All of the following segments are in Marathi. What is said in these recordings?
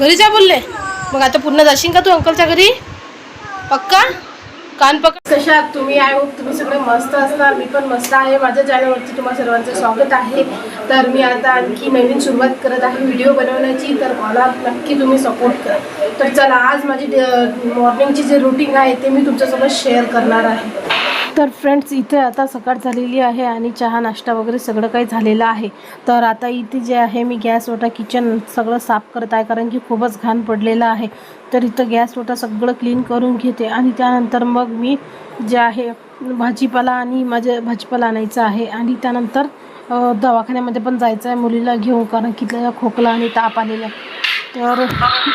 घरी जा बोलले. मग आता पुन्हा जाशील का तू अंकलच्या घरी? पक्का? कान पकड. कशा तुम्ही आय होप तुम्ही सगळे मस्त असणार. मी पण मस्त आहे. माझ्या चॅनलवरती तुम्हाला सर्वांचं स्वागत आहे. तर मी आता आणखी नवीन सुरुवात करत आहे व्हिडिओ बनवण्याची. तर मला नक्की तुम्ही सपोर्ट करा. तर चला आज माझी मॉर्निंगची जे रुटीन आहे ते मी तुमच्यासोबत शेअर करणार आहे. तर फ्रेंड्स इथे आता सकाळ झालेली आहे आणि चहा नाश्ता वगैरे सगळं काही झालेलं आहे तर आता इथे जे आहे मी गॅस ओटा किचन सगळं साफ करत आहे कारण की खूपच घाण पडलेलं आहे तर इथं गॅस ओटा सगळं क्लीन करून घेते आणि त्यानंतर मग मी जे आहे भाजीपाला आणि माझे भाजीपाला आणायचा आहे आणि त्यानंतर दवाखान्यामध्ये पण जायचं आहे मुलीला घेऊन कारण की तिला खोकला आणि ताप आलेला आहे. तर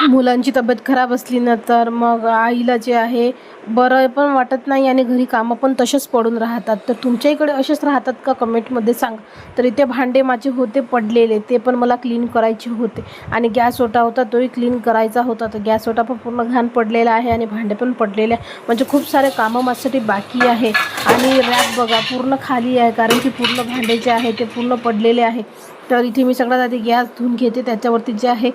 मुलांची तब्येत खराब असली ना तर मग आईला जे आहे बरं पण वाटत नाही आणि घरी कामं पण तसेच पडून राहतात. तर तुमच्या इकडे असेच राहतात का? कमेंटमध्ये सांग. तर इथे भांडे माझे होते पडलेले. ते पण मला क्लीन करायचे होते. आणि गॅस ओटा होता तोही क्लीन करायचा होता. तर गॅस ओटा पण पूर्ण घाण पडलेला आहे आणि भांडे पण पडलेले आहे. म्हणजे खूप सारे कामं माझ्यासाठी बाकी आहे. आणि रॅक बघा पूर्ण खाली आहे. कारण की पूर्ण भांडे जे आहे ते पूर्ण पडलेले आहे. तर इथे मी सगळ्यात आधी गॅस धुवून घेते. त्याच्यावरती जे आहे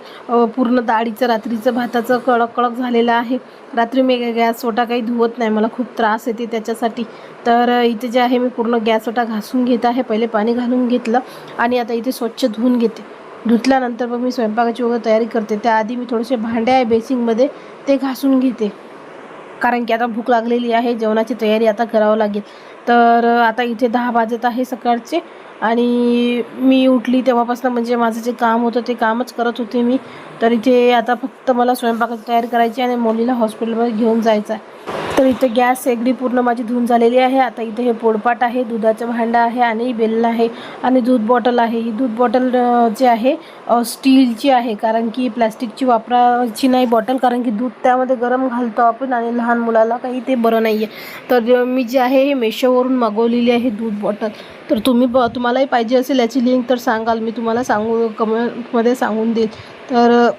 पूर्ण डाळीचं रात्रीचं भाताचं कडक कडक झालेलं आहे. रात्री मी गॅस ओटा काही धुवत नाही. मला खूप त्रास येते त्याच्यासाठी. तर इथे जे आहे मी पूर्ण गॅस ओटा घासून घेत आहे. पहिले पाणी घालून घेतलं आणि आता इथे स्वच्छ धुवून घेते. धुतल्यानंतर मग मी स्वयंपाकाची वगैरे तयारी करते. त्याआधी मी थोडेसे भांडे आहे बेसिंगमध्ये ते घासून घेते. कारण की आता भूक लागलेली आहे. जेवणाची तयारी आता करावं लागेल. तर आता इथे दहा वाजत आहे सकाळचे. आणि मी उठली तेव्हापासून म्हणजे माझं जे काम होतं ते कामच करत होते मी. तर इथे आता फक्त मला स्वयंपाकाची तयार करायची आणि मुलीला हॉस्पिटलमध्ये घेऊन जायचं आहे. तर इथे गॅस शेगडी पूर्ण माझी धुवून झालेली आहे. आता इथे हे पोळपाट आहे दुधाचं भांडं आहे आणि बेल आहे आणि दूध बॉटल आहे. ही दूध बॉटल जे आहे स्टीलची आहे कारण की प्लॅस्टिकची वापरायची नाही बॉटल कारण की दूध त्यामध्ये गरम घालतो आपण आणि लहान मुलाला काही ते बरं नाही आहे तर मी जे आहे हे मेशोवरून मागवलेली आहे दूध बॉटल. तर तुम्ही ब तुम्हालाही पाहिजे असेल याची लिंक तर सांगाल. मी तुम्हाला सांगू कमेंटमध्ये सांगून देईल. तर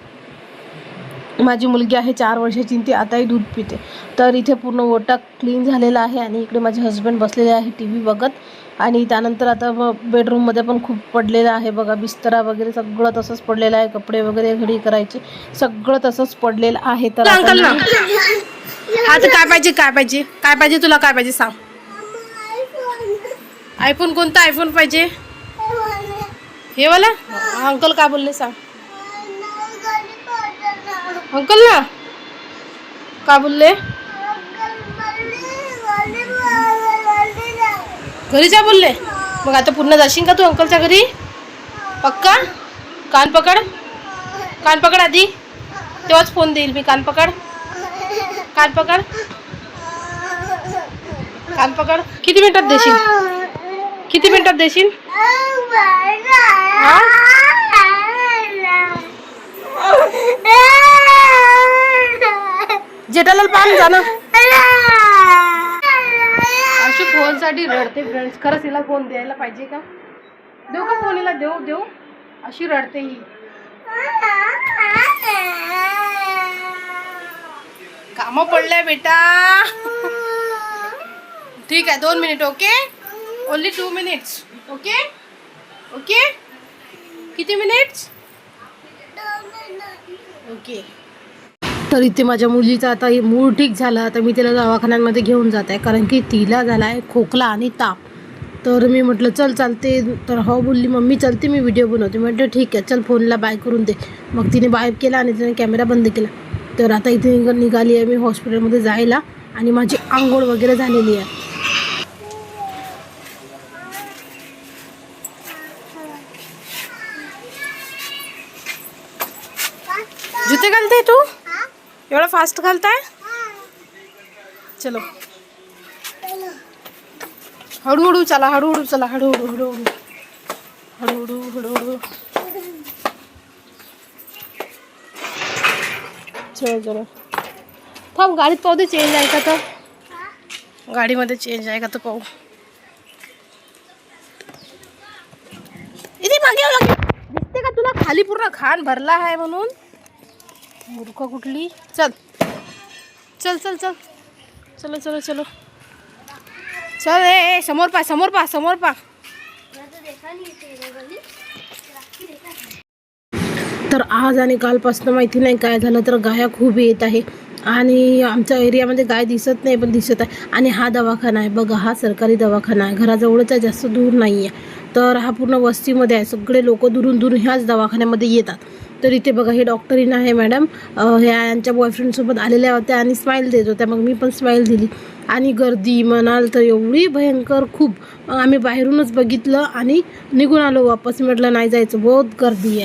माझी मुलगी आहे चार वर्षाची ती आताही दूध पिते. तर इथे पूर्ण ओटा क्लीन झालेला आहे आणि इकडे माझे हस्बंड बसलेले आहे टी व्ही बघत. आणि त्यानंतर आता बेडरूममध्ये पण खूप पडलेलं आहे बघा. बिस्तरा वगैरे सगळं तसंच पडलेलं आहे. कपडे वगैरे घडी करायचे. सगळं तसंच पडलेलं आहे. तर आता काय पाहिजे काय पाहिजे? काय पाहिजे तुला काय पाहिजे सांग. आयफोन कोणता आयफोन पाहिजे? हे वाला? अंकल काय बोलले सांग. अंकल ना काय बोलले? घरी जा बोलले. मग आता पुन्हा जाशील का तू अंकलच्या घरी? पक्का? कान पकड. कान पकड आधी. तेव्हाच फोन देईल मी. कान पकड. कान पकड. कान पकड. किती मिनिटात देशील? किती मिनिटात देशील? जेठालाल पान जा ना. अशी रडते फ्रेंड्स खरंच हिला फ़ोन द्यायला पाहिजे का? देऊ का फ़ोन हिला? देऊ देऊ. अशी रडते ही. कामं पडलंय बेटा. ठीक आहे, दोन minute okay only two minutes okay okay किती मिनिट्स ओके तर इथे माझ्या मुलीचा आता हे मूळ ठीक झाला. आता मी तिला दवाखान्यांमध्ये घेऊन जात. आहे कारण की तिला झाला आहे खोकला आणि ताप. तर मी म्हटलं चल चालते. तर हो बोलली मम्मी चलते मी व्हिडिओ बनवते. म्हटलं ठीक आहे चल फोनला बाय करून दे. मग तिने बाय केला आणि तिने कॅमेरा बंद केला. तर आता इथे निघ- निघाली आहे मी हॉस्पिटलमध्ये जायला. आणि माझी आंघोळ वगैरे झालेली आहे. आहे तू? एवढा फास्ट घालताय? चलो. हळूहळू चला हळूहळू चला हळूहळू हळूहळू. हळूहळू हळूहळू. चलो चलो. थांब गाडीत पाहू दे चेंज आहे का तर. गाडीमध्ये चेंज आहे का तर पाहू. इथे मागे दिसते का तुला? खाली पूर्ण घाण भरला आहे म्हणून. मूर्ख कुठली? चल. चल चल चल. चलो चलो चलो. चल ए ए, समोर पा समोर पा समोर पा. तर आज आणि कालपासून माहिती नाही काय झालं तर गाया खूप येत आहे. आणि आमच्या एरियामध्ये गाय दिसत नाही पण दिसत आहे. आणि हा दवाखाना आहे. बघा हा सरकारी दवाखाना आहे. घराजवळच आहे जास्त दूर नाही आहे तर हा पूर्ण वस्तीमध्ये आहे. सगळे लोक दुरून दुरून ह्याच दवाखान्यामध्ये येतात. तर इथे बघा हे डॉक्टरीन आहे मॅडम ह्या यांच्या बॉयफ्रेंडसोबत आलेल्या होत्या आणि स्माईल देत होत्या. मग मी पण स्माईल दिली. आणि गर्दी म्हणाल तर एवढी भयंकर खूप. आम्ही बाहेरूनच बघितलं आणि निघून आलो वापस. म्हटलं नाही जायचं. बहुत गर्दी आहे.